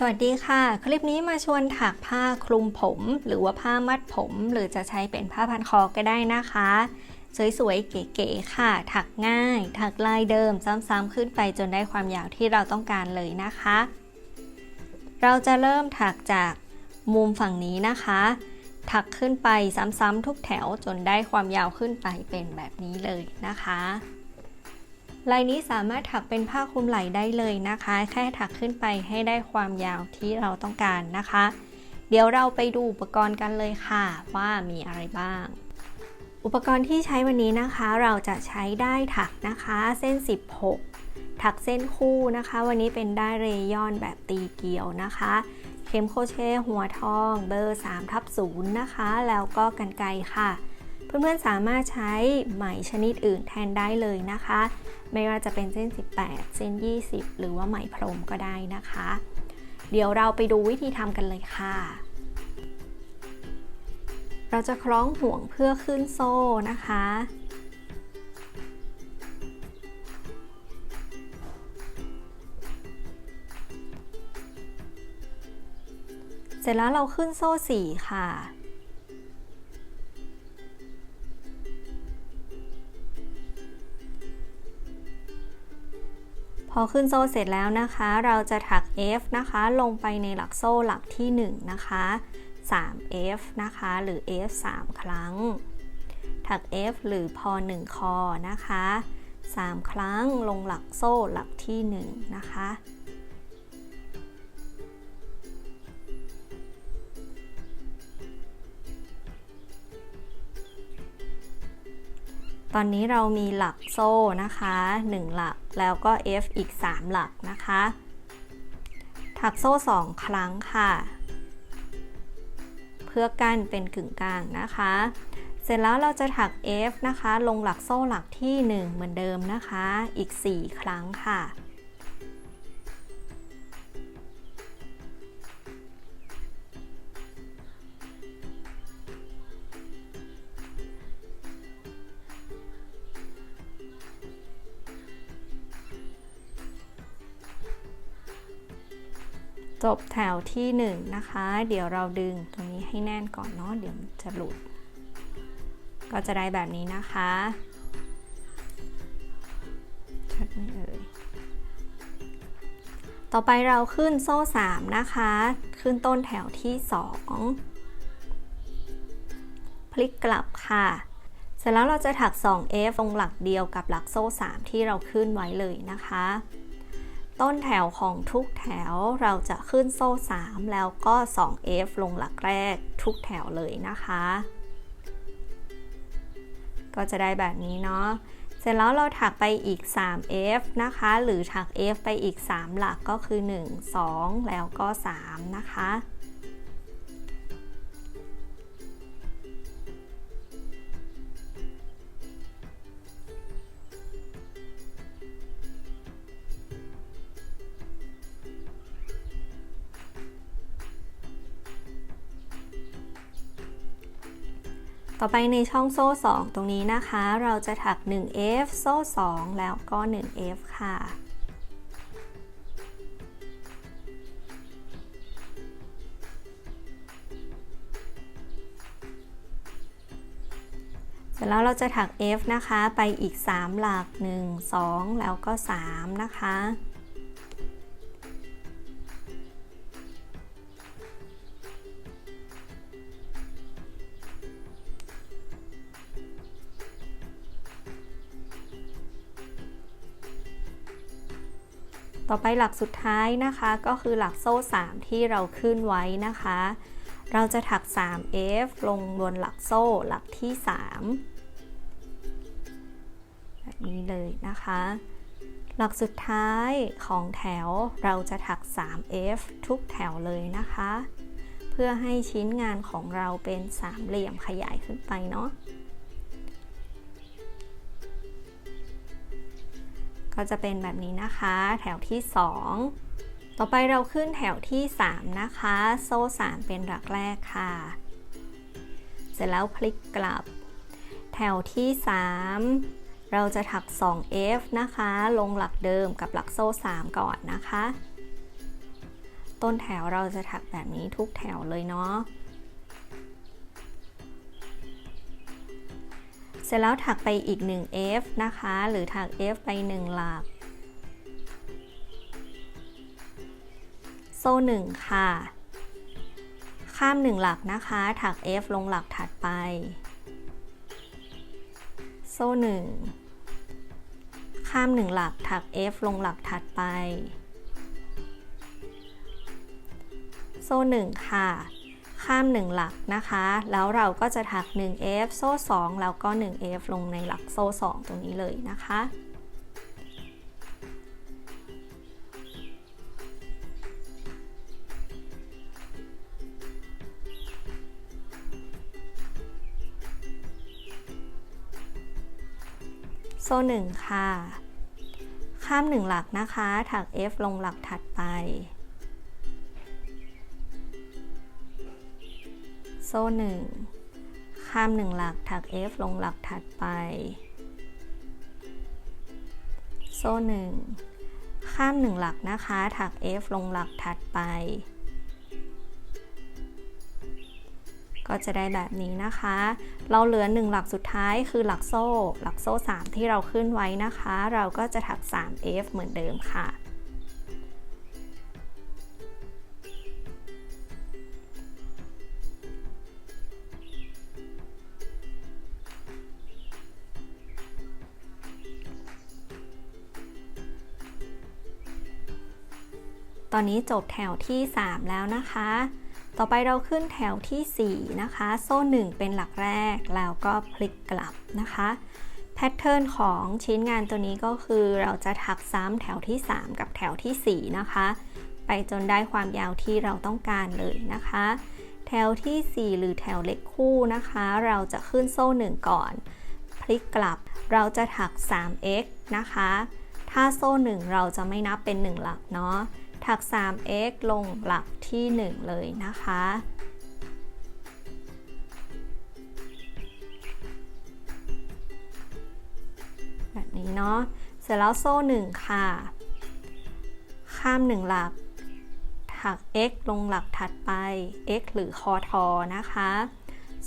สวัสดีค่ะ คลิปนี้มาชวนถักผ้าคลุมผม หรือว่าผ้ามัดผม หรือจะใช้เป็นผ้าพันคอก็ได้นะคะ สวยๆ เก๋ๆค่ะ ถักง่าย ถักลายเดิมซ้ำๆขึ้นไปจนได้ความยาวที่เราต้องการเลยนะคะ เราจะเริ่มถักจากมุมฝั่งนี้นะคะ ถักขึ้นไปซ้ำๆทุกแถวจนได้ความยาวขึ้นไปเป็นแบบนี้เลยนะคะ ลายนี้สามารถถักเป็นผ้าคลุมไหล่ได้เลยนะคะ แค่ถักขึ้นไปให้ได้ความยาวที่เราต้องการนะคะ เดี๋ยวเราไปดูอุปกรณ์กันเลยค่ะ ว่ามีอะไรบ้าง อุปกรณ์ที่ใช้วันนี้นะคะ เราจะใช้ได้ถักนะคะ เส้น 16 ถักเส้นคู่นะคะ วันนี้เป็นได้เรยอนแบบตีเกี่ยวนะคะ เข็มโคเชต์หัวทอง เบอร์3ทับ0นะคะ แล้วก็กันไกค่ะ เพื่อนๆสามารถใช้ไหมชนิดอื่นแทนได้เลยนะคะ ไม่ว่าจะเป็นเส้น 18 เส้น 20 หรือว่าไหมพรมก็ได้นะคะ เดี๋ยวเราไปดูวิธีทำกันเลยค่ะ เราจะคล้องห่วงเพื่อขึ้นโซ่นะคะเสร็จแล้วเราขึ้นโซ่ 4 ค่ะ พอขึ้นโซ่เสร็จแล้วนะคะ เราจะถัก F นะคะ ลงไปในหลักโซ่หลักที่ 1 นะคะ 3F นะคะ หรือ F 3 ครั้ง ถัก F หรือพอ1คอนะคะ 3 ครั้งลงหลักโซ่หลักที่ 1 นะคะ อนนี้เรามีหลักโซ่นะคะ 1 หลักแล้วก็ F อีก 3 หลักนะคะ ถักโซ่ 2 ครั้งค่ะ เพื่อกั้นเป็นกึ่งกลางนะคะ เสร็จแล้วเราจะถัก F นะคะ ลงหลักโซ่หลักที่ 1 เหมือนเดิมนะคะ อีก 4 ครั้งค่ะ บแถวที่1นนะคะ เดี๋ยวเราดึงตรงนี้ให้แน่นก่อนเนาะเดี๋ยวจะหลุด ก็จะได้แบบนี้นะคะชัดไหมเอ่ยต่อไปเราขึ้นโซ่ 3 นะคะ ขึ้นต้นแถวที่ 2 พลิกกลับค่ะ เสร็จแล้วเราจะถัก 2F ตรงหลักเดียวกับหลักโซ่ 3 ที่เราขึ้นไว้เลยนะคะ ต้นแถวของทุกแถวเราจะขึ้นโซ่ 3 แล้วก็ 2F ลงหลักแรกทุกแถวเลยนะคะ ก็จะได้แบบนี้เนาะเสร็จแล้วเราถักไปอีก 3F นะคะ หรือถัก F ไปอีก 3 หลักก็คือ 1 2 แล้วก็ 3 นะคะ ต่อไปในช่องโซ่ 2 ตรงนี้นะคะ เราจะถัก 1F โซ่ 2 แล้วก็ 1F ค่ะ เสร็จแล้วเราจะถัก F นะคะ ไปอีก 3 หลัก 1 2 แล้วก็ 3 นะคะ ไปหลักสุดท้ายนะคะ ก็คือหลักโซ่ 3 ที่เราขึ้นไว้นะคะ เราจะถัก 3F ลงบนหลักโซ่หลักที่ 3 แบบนี้เลยนะคะ หลักสุดท้ายของแถวเราจะถัก 3F ทุกแถวเลยนะคะ เพื่อให้ชิ้นงานของเราเป็นสามเหลี่ยมขยายขึ้นไปเนาะ ก็จะเป็นแบบนี้นะคะ แถวที่ 2 ต่อไปเราขึ้นแถวที่ 3 นะคะ โซ่ 3 เป็นหลักแรกค่ะ เสร็จแล้วพลิกกลับ แถวที่ 3 เราจะถัก 2F นะคะ ลงหลักเดิมกับหลักโซ่ 3 ก่อนนะคะ ต้นแถวเราจะถักแบบนี้ทุกแถวเลยเนาะ เสร็จแล้วถักไปอีก 1 F นะคะ หรือถัก F ไป 1 หลัก โซ่1ค่ะ ข้าม 1 หลักนะคะ ถัก F ลงหลักถัดไป โซ่ 1 ข้าม 1 หลัก ถัก F ลงหลักถัดไป โซ่ 1 ค่ะ ข้าม 1 หลักนะคะ แล้วเราก็จะถัก 1F โซ่ 2 แล้วก็ 1F ลงในหลักโซ่ 2 ตรงนี้เลยนะคะโซ่1ค่ะ ข้าม 1 หลักนะคะ ถัก F ลงหลักถัดไป โซ่หนึ่งข้ามหนึ่งหลักถัก F ลงหลักถัดไป โซ่หนึ่งข้ามหนึ่งหลักนะคะถัก F ลงหลักถัดไป ก็จะได้แบบนี้นะคะ เราเหลือหนึ่งหลักสุดท้ายคือหลักโซ่ หลักโซ่ 3 ที่เราขึ้นไว้นะคะ เราก็จะถัก 3F เหมือนเดิมค่ะ อนนี้จบแถวที่ 3 แล้วนะคะ ต่อไปเราขึ้นแถวที่ 4 นะคะ โซ่ 1 เป็นหลักแรกแล้วก็พลิกกลับนะคะแพทเทิร์นของชิ้นงานตัวนี้ก็คือเราจะถักซ้ำแถวที่ 3 กับแถวที่ 4 นะคะ ไปจนได้ความยาวที่เราต้องการเลยนะคะ แถวที่ 4 หรือแถวเล็กคู่นะคะ เราจะขึ้นโซ่ 1 ก่อน พลิกกลับเราจะถัก 3x นะคะ ถ้าโซ่ 1 เราจะไม่นับเป็น 1 หลักเนาะ ถัก 3x ลงหลักที่ 1 เลยนะคะ แบบนี้เนาะ เสร็จแล้วโซ่ 1 ค่ะ ข้าม 1 หลัก ถัก x ลงหลักถัดไป x หรือคอทอนะคะ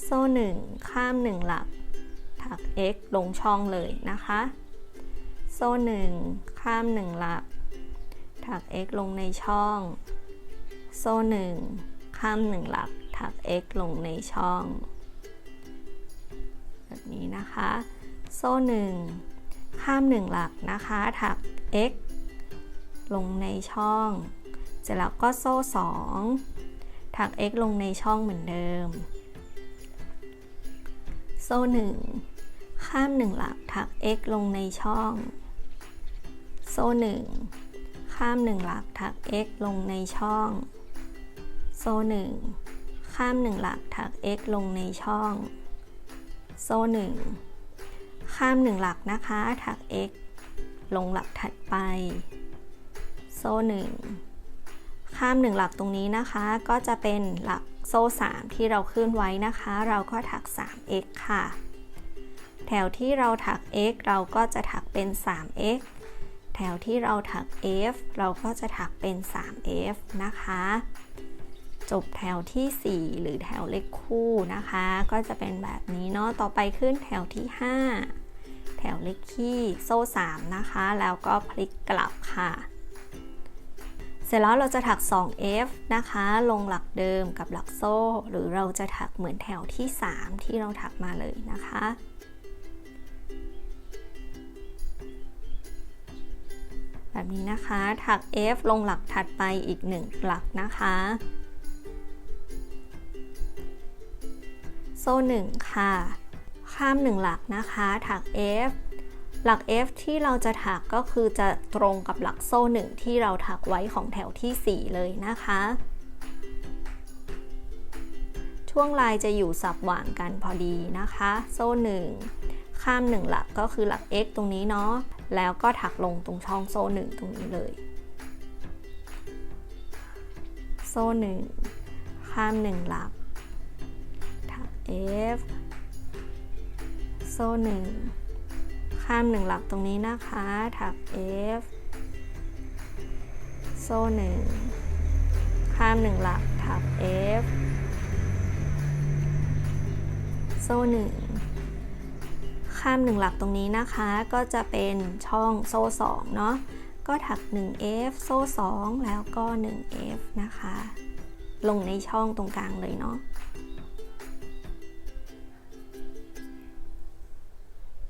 โซ่ 1 ข้าม 1 หลัก ถัก x ลงช่องเลยนะคะ โซ่ 1 ข้าม 1 หลัก ถัก x ลงในช่อง โซ่ 1 ข้าม 1 หลัก ถัก x ลงในช่อง แบบนี้นะคะ โซ่ 1 ข้าม 1 หลักนะคะ ถัก x ลงในช่อง เสร็จแล้วก็โซ่ 2 ถัก x ลงในช่องเหมือนเดิม โซ่ 1 ข้าม 1 หลัก ถัก x ลงในช่อง โซ่ 1 ข้าม 1 หลักถัก x ลงในช่อง โซ่1ข้าม 1 หลักถัก x ลงในช่อง โซ่1ข้าม 1 หลักนะคะถัก x ลงหลักถัดไป โซ่1ข้าม 1 หลักตรงนี้นะคะ ก็จะเป็นหลักโซ่ 3 ที่เราขึ้นไว้นะคะ เราก็ถัก 3x ค่ะ แถวที่เราถัก x เราก็จะถักเป็น 3x แถวที่เราถัก F เราก็จะถักเป็น 3F นะคะ จบแถวที่ 4 หรือแถวเลขคู่นะคะ ก็จะเป็นแบบนี้เนาะ ต่อไปขึ้นแถวที่ 5 แถวเลขคี่โซ่ 3 นะคะ แล้วก็พลิกกลับค่ะ เสร็จแล้วเราจะถัก 2F นะคะ ลงหลักเดิมกับหลักโซ่ หรือเราจะถักเหมือนแถวที่ 3 ที่เราถักมาเลยนะคะ แบบนี้นะคะถัก F ลงหลักถัดไปอีก 1 หลักนะคะ โซ่ 1 ค่ะ ข้าม 1 หลักนะคะถัก F หลัก F ที่เราจะถักก็คือจะตรงกับหลักโซ่ 1 ที่เราถักไว้ของแถวที่ 4 เลยนะคะ ช่วงลายจะอยู่สับหว่างกันพอดีนะคะ โซ่ 1 ข้าม 1 หลักก็คือหลัก x ตรงนี้เนาะ แล้วก็ถักลงตรงช่องโซ่1ตรงนี้เลย โซ่1ข้าม1หลักถัก f โซ่1ข้าม1หลักตรงนี้นะคะถัก f โซ่1ข้ามหนึ่งหลัก ถัก F โซ่หนึ่ง ข้ามหนึ่งหลักตรงนี้นะคะ ก็จะเป็นช่องโซ่สองเนาะก็ถัก 1F โซ่ 2 แล้วก็ 1F นะคะ ลงในช่องตรงกลางเลยเนาะ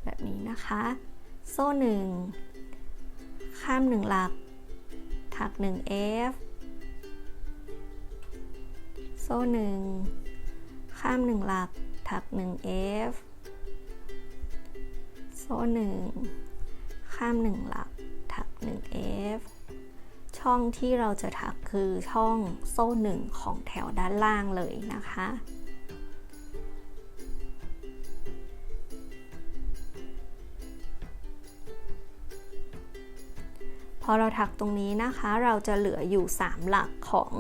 แบบนี้นะคะ โซ่ 1 ข้าม 1 หลัก ถัก 1F โซ่ 1 ข้าม 1 หลัก ถัก 1F โซ่1ข้าม1หลัก ถัก 1F ช่องที่เราจะถักคือช่องโซ่1ของแถวด้านล่างเลยนะคะ พอเราถักตรงนี้นะคะ เราจะเหลืออยู่ 3 หลักของ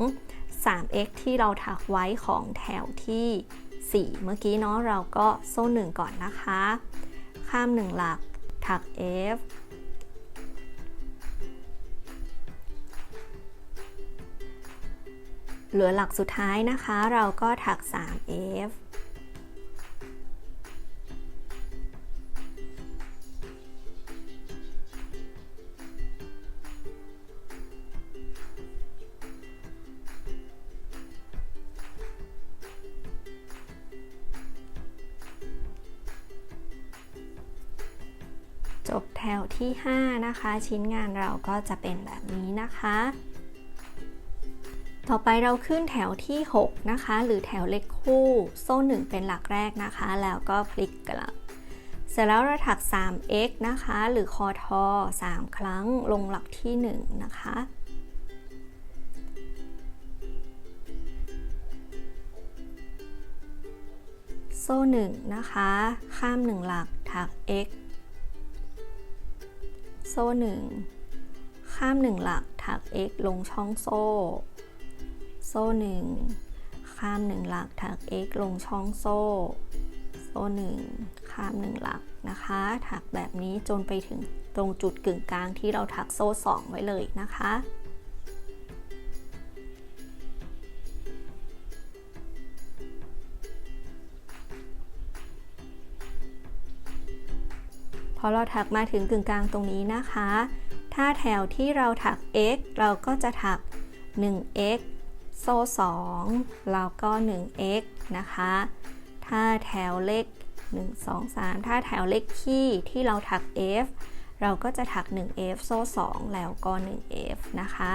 3x ที่เราถักไว้ของแถวที่ 4 เมื่อกี้เนาะเราก็โซ่1ก่อนนะคะ ข้าม 1 หลัก ถัก F เหลือหลักสุดท้ายนะคะ เราก็ถัก 3F ที่ 5 นะคะ ชิ้นงานเราก็จะเป็นแบบนี้นะคะ ต่อไปเราขึ้นแถวที่ 6 นะคะ หรือแถวเลขคู่ โซ่ 1 เป็นหลักแรกนะคะ แล้วก็พลิกกลับ เสร็จแล้วเราถัก 3x นะคะ หรือคอทอ 3 ครั้งลงหลักที่ 1 นะคะโซ่1นะคะ ข้าม 1 หลักถัก x โซ่ 1 ข้าม 1 หลักถัก x ลงช่องโซ่ โซ่ 1 ข้าม 1 หลักถัก x ลงช่องโซ่ โซ่ 1 ข้าม 1 หลักนะคะ ถักแบบนี้จนไปถึงตรงจุดกึ่งกลางที่เราถักโซ่ 2 ไว้เลยนะคะ พอเราถักมาถึงกึ่งกลางตรงนี้นะคะ ถ้าแถวที่เราถัก x เราก็จะถัก 1x โซ่ 2 แล้วก็ 1x นะคะ ถ้าแถวเลข 1 2 3 ถ้าแถวเลขคี่ที่เราถัก f เราก็จะถัก 1f โซ่ 2 แล้วก็ 1f นะคะ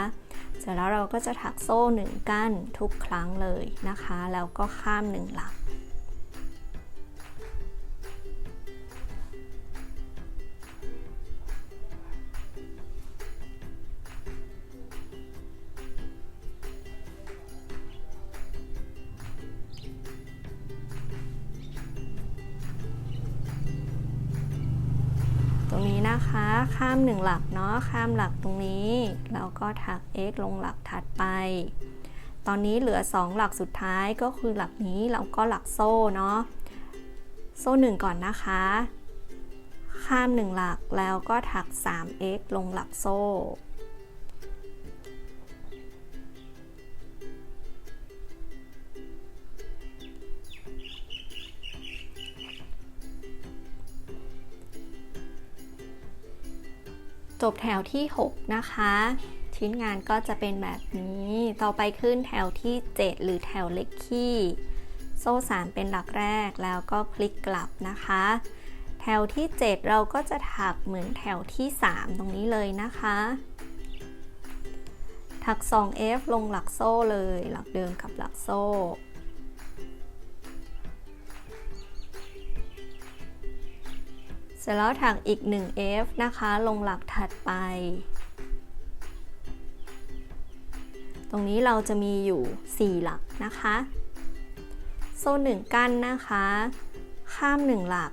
เสร็จแล้วเราก็จะถักโซ่ 1 กั้นทุกครั้งเลยนะคะ แล้วก็ข้าม 1 หลักามหนึ่งหลักเนาะข้ามหลักตรงนี้แล้วก็ถัก x ลงหลักถัดไป ตอนนี้เหลือ 2 หลักสุดท้ายก็คือหลักนี้แล้วก็หลักโซ่เนาะโซ่1ก่อนนะคะ ข้าม 1 หลักแล้วก็ถัก 3x ลงหลักโซ่ จบแถวที่ 6 นะคะ ชิ้นงานก็จะเป็นแบบนี้ ต่อไปขึ้นแถวที่ 7 หรือแถวเล็กขี้ โซ่3เป็นหลักแรกแล้วก็พลิกกลับนะคะ แถวที่ 7 เราก็จะถักเหมือนแถวที่ 3 ตรงนี้เลยนะคะ ถัก 2F ลงหลักโซ่เลย หลักเดิมกับหลักโซ่ สร็จแล้วถักอีก 1F นะคะ ลงหลักถัดไป ตรงนี้เราจะมีอยู่ 4 หลักนะคะ โซ่1กั้นนะคะ ข้าม 1 หลัก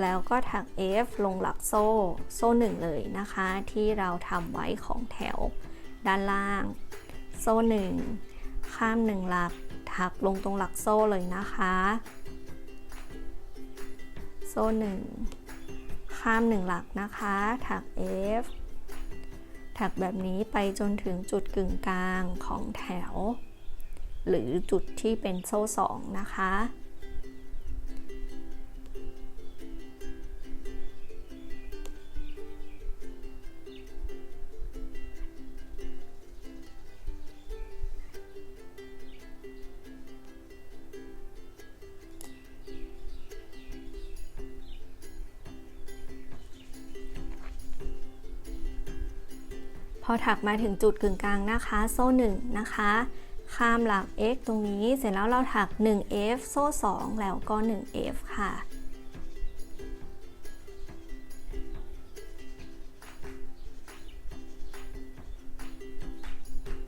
แล้วก็ถัก F ลงหลักโซ่ โซ่1เลยนะคะ ที่เราทำไว้ของแถวด้านล่าง โซ่1ข้าม 1 หลัก ถักลงตรงหลักโซ่เลยนะคะ โซ่1ข้าม1หลักนะคะถัก F ถัถักแบบนี้ไปจนถึงจุดกึ่งกลางของแถว หรือจุดที่เป็นโซ่สองนะคะ อถักมาถึงจุดกึ่งกลางนะคะ โซ่1นะคะ ข้ามหลัก x ตรงนี้เสร็จแล้วเราถัก 1f โซ่ 2 แล้วก็ 1f ค่ะ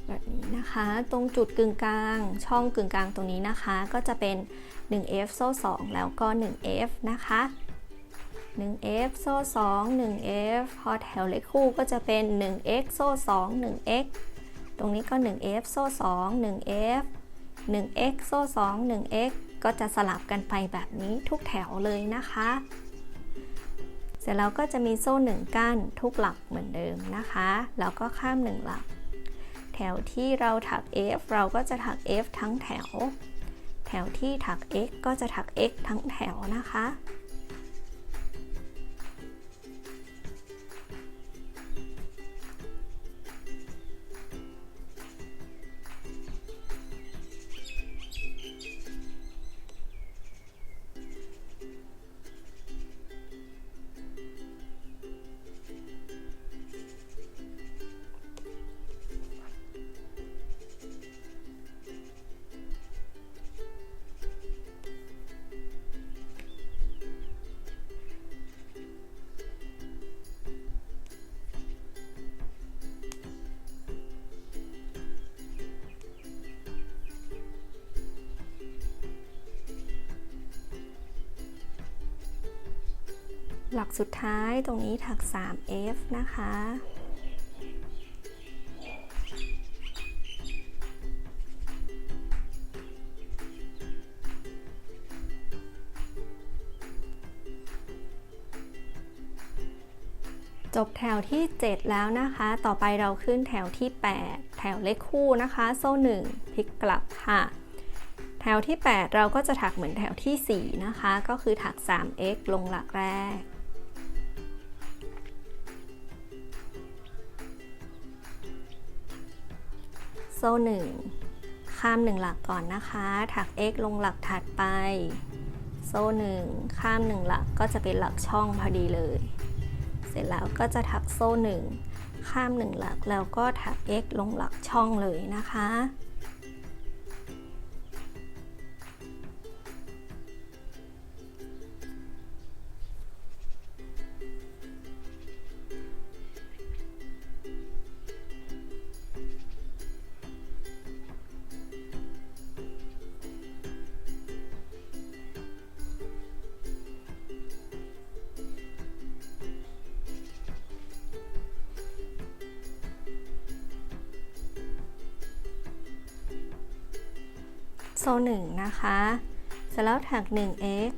แบบนี้นะคะ ตรงจุดกึ่งกลาง ช่องกึ่งกลางตรงนี้นะคะ ก็จะเป็น 1f โซ่ 2 แล้วก็ 1f นะคะ 1f โซ่ 2 1f พอแถวเลขคู่ก็จะเป็น 1x โซ่ 2 1x ตรงนี้ก็ 1f โซ่ 2 1f 1x โซ่ 2 1x ก็จะสลับกันไปแบบนี้ทุกแถวเลยนะคะ เสร็จแล้วก็จะมีโซ่ 1 กั้นทุกหลักเหมือนเดิมนะคะ แล้วก็ข้าม 1 หลัก แถวที่เราถัก f เราก็จะถัก f ทั้งแถว แถวที่ถัก x ก็จะถัก x ทั้งแถวนะคะ หลักสุดท้ายตรงนี้ถัก 3f นะคะ จบแถวที่ 7 แล้วนะคะ ต่อไปเราขึ้นแถวที่ 8 แถวเลขคู่นะคะ โซ่ 1 พลิกกลับค่ะ แถวที่ 8 เราก็จะถักเหมือนแถวที่ 4 นะคะ ก็คือถัก 3x ลงหลักแรก โซ่1ข้าม 1 หลักก่อนนะคะ ถัก x ลงหลักถัดไป โซ่1ข้าม 1 หลักก็จะเป็นหลักช่องพอดีเลย เสร็จแล้วก็จะถักโซ่1ข้าม 1 หลักแล้วก็ถัก x ลงหลักช่องเลยนะคะ โซ่1นะคะเสร็จแล้วถัก 1x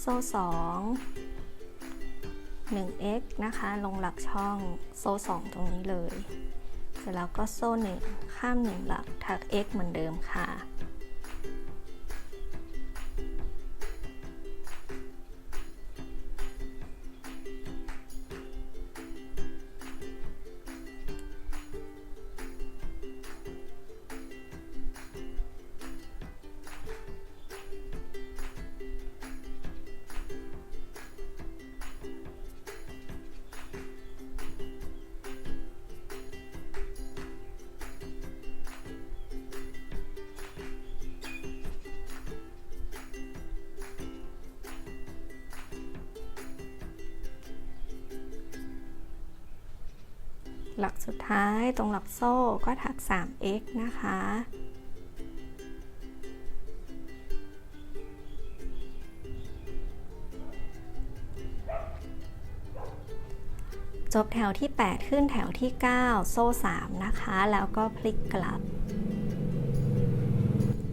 โซ่2 1x นะคะ ลงหลักช่องโซ่2ตรงนี้เลย เสร็จแล้วก็โซ่1ข้าม 1 หลักถัก x เหมือนเดิมค่ะ หลักสุดท้ายตรงหลักโซ่ก็ถัก 3x นะคะ จบแถวที่ 8 ขึ้นแถวที่ 9 โซ่ 3 นะคะ แล้วก็พลิกกลับ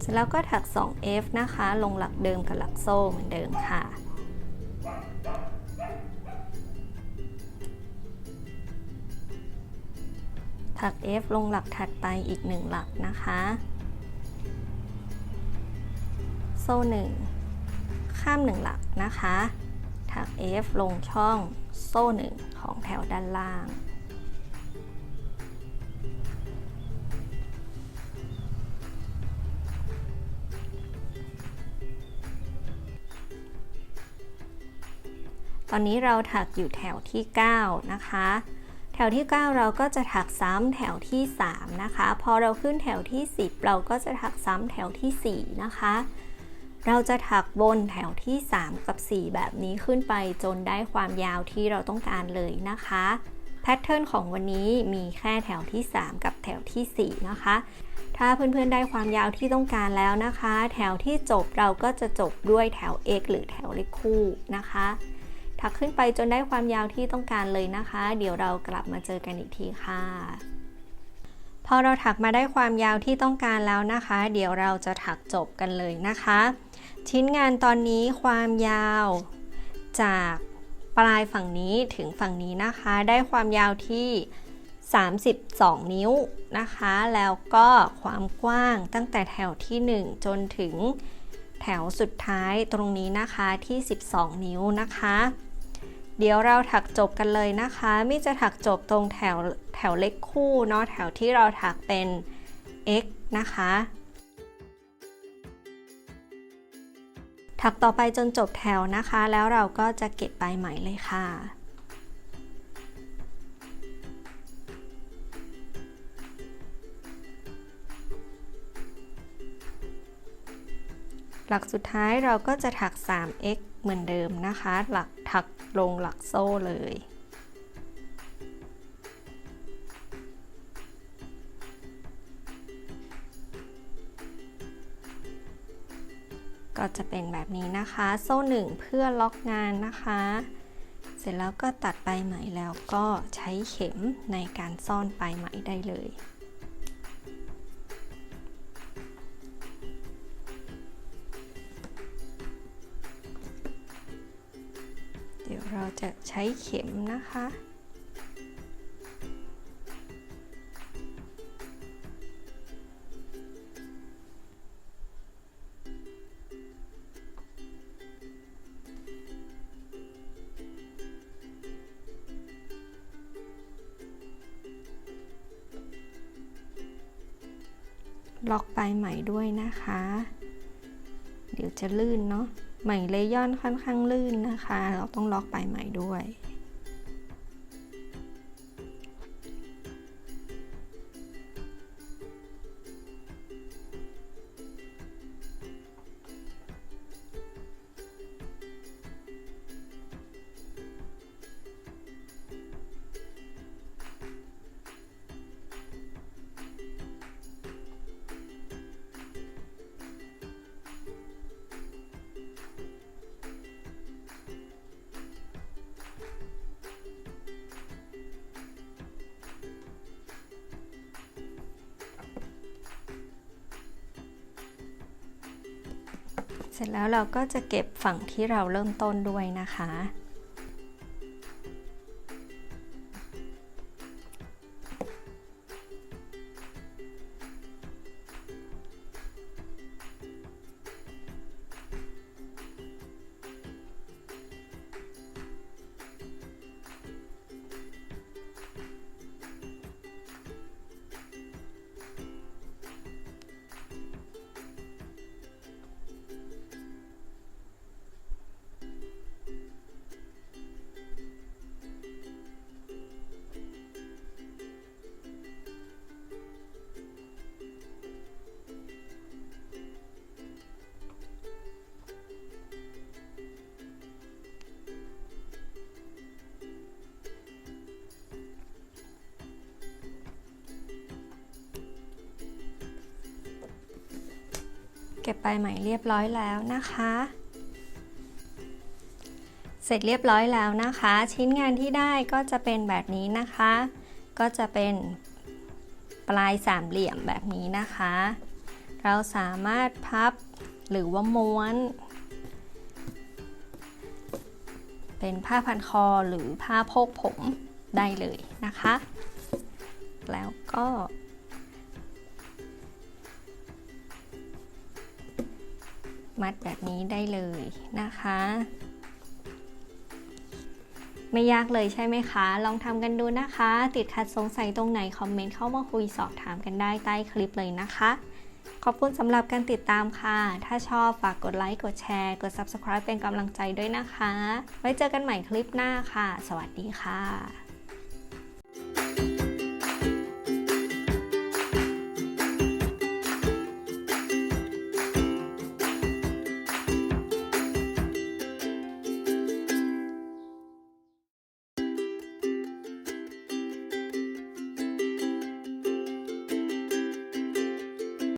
เสร็จแล้วก็ถัก 2f นะคะ ลงหลักเดิมกับหลักโซ่เหมือนเดิมค่ะ ถัก F ลงหลักถัดไปอีกหนึ่งหลักนะคะ โซ่หนึ่งข้ามหนึ่งหลักนะคะถัก F ลงช่องโซ่หนึ่งของแถวด้านล่าง ตอนนี้เราถักอยู่แถวที่ 9 นะคะ แถวที่ 9 เราก็จะถักซ้ำแถวที่ 3 นะคะ พอเราขึ้นแถวที่ 10 เราก็จะถักซ้ำแถวที่ 4 นะคะ เราจะถักบนแถวที่ 3 กับ 4 แบบนี้ขึ้นไปจนได้ความยาวที่เราต้องการเลยนะคะแพทเทิร์นของวันนี้มีแค่แถวที่ 3 กับแถวที่ 4 นะคะ ถ้าเพื่อนๆได้ความยาวที่ต้องการแล้วนะคะ แถวที่จบเราก็จะจบด้วยแถว x หรือแถวเลขคู่นะคะ ถักขึ้นไปจนได้ความยาวที่ต้องการเลยนะคะ เดี๋ยวเรากลับมาเจอกันอีกทีค่ะ พอเราถักมาได้ความยาวที่ต้องการแล้วนะคะ เดี๋ยวเราจะถักจบกันเลยนะคะ ชิ้นงานตอนนี้ความยาวจากปลายฝั่งนี้ถึงฝั่งนี้นะคะ ได้ความยาวที่ 32 นิ้วนะคะ แล้วก็ความกว้างตั้งแต่แถวที่ 1 จนถึงแถวสุดท้ายตรงนี้นะคะที่ 12 นิ้วนะคะ เดี๋ยวเราถักจบกันเลยนะคะมิจะถักจบตรงแถวแถวเล็กคู่เนาะแถวที่เราถักเป็น x นะคะ ถักต่อไปจนจบแถวนะคะ แล้วเราก็จะเก็บปลายไหมเลยค่ะหลักสุดท้ายเราก็จะถัก 3x เหมือนเดิมนะคะ หลักถัก ลงหลักโซ่เลย ก็จะเป็นแบบนี้นะคะ โซ่หนึ่งเพื่อล็อกงานนะคะ เสร็จแล้วก็ตัดปลายไหมแล้วก็ใช้เข็มในการซ่อนปลายไหมได้เลย ใช้เข็มนะคะ ล็อกปลายไหมด้วยนะคะ เดี๋ยวจะลื่นเนาะ ไหมเลยอนค่อนข้างลื่นนะคะ เราต้องล็อกปลายไหมด้วย เสร็จแล้วเราก็จะเก็บฝั่งที่เราเริ่มต้นด้วยนะคะ เก็บปลายไหมเรียบร้อยแล้วนะคะ เสร็จเรียบร้อยแล้วนะคะ ชิ้นงานที่ได้ก็จะเป็นแบบนี้นะคะ ก็จะเป็นปลายสามเหลี่ยมแบบนี้นะคะ เราสามารถพับหรือว่าม้วน เป็นผ้าพันคอหรือผ้าโพกผมได้เลยนะคะ แล้วก็ มัดแบบนี้ได้เลยนะคะ ไม่ยากเลยใช่ไหมคะ ลองทำกันดูนะคะ ติดขัดสงสัยตรงไหน คอมเมนต์เข้ามาคุยสอบถามกันได้ใต้คลิปเลยนะคะ ขอบคุณสำหรับการติดตามค่ะ ถ้าชอบฝากกดไลค์ กดแชร์ กด Subscribe เป็นกำลังใจด้วยนะคะ ไว้เจอกันใหม่คลิปหน้าค่ะ สวัสดีค่ะ